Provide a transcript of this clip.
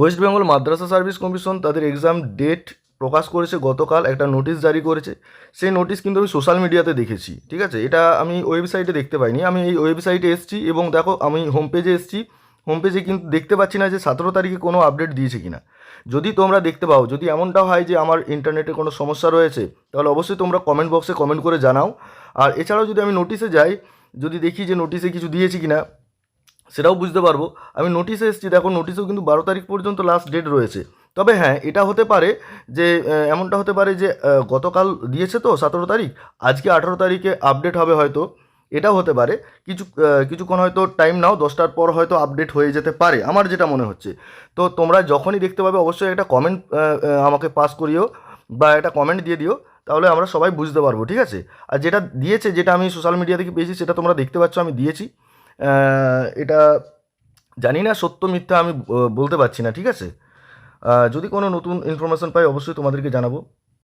West Bengal Madrasah service commission তাদের exam date প্রকাশ করেছে গতকাল, একটা নোটিশ জারি করেছে। সেই নোটিশ কিন্তু আমি সোশ্যাল মিডিয়াতে দেখেছি, ঠিক আছে? এটা আমি ওয়েবসাইটে দেখতে পাইনি। আমি এই ওয়েবসাইটে এসেছি এবং দেখো, আমি হোম পেজে এসেছি। হোম পেজে কিন্তু দেখতে পাচ্ছি না যে সতেরো তারিখে কোনো আপডেট দিয়েছে কিনা। যদি তোমরা দেখতে পাও, যদি এমনটা হয় যে আমার ইন্টারনেটে কোনো সমস্যা রয়েছে, তাহলে অবশ্যই তোমরা কমেন্ট বক্সে কমেন্ট করে জানাও। আর এছাড়াও যদি আমি নোটিশে যাই, যদি দেখি যে নোটিশে কিছু দিয়েছি কিনা সেটাও বুঝতে পারব। আমি নোটিশে এসেছি, দেখো নোটিশেও কিন্তু বারো তারিখ পর্যন্ত লাস্ট ডেট রয়েছে। তবে হ্যাঁ এটা হতে পারে যে এমনটা হতে পারে যে গতকাল দিয়েছে তো সতেরো তারিখ, আজকে আঠেরো তারিখে আপডেট হবে হয়তো, এটাও হতে পারে। কিছু কিছুক্ষণ হয়তো টাইম নাও, দশটার পর হয়তো আপডেট হয়ে যেতে পারে, আমার যেটা মনে হচ্ছে। তো তোমরা যখনই দেখতে পাবে, অবশ্যই একটা কমেন্ট আমাকে পাস করিও বা একটা কমেন্ট দিয়ে দিও, তাহলে আমরা সবাই বুঝতে পারব, ঠিক আছে? আর যেটা দিয়েছে, যেটা আমি সোশ্যাল মিডিয়া থেকে পেয়েছি, সেটা তোমরা দেখতে পাচ্ছ, আমি দিয়েছি। এটা জানি না, সত্য, মিথ্যা আমি বলতে পারছি না, ঠিক আছে? যদি কোনো নতুন ইনফরমেশন পাই, অবশ্যই তোমাদেরকে জানাব।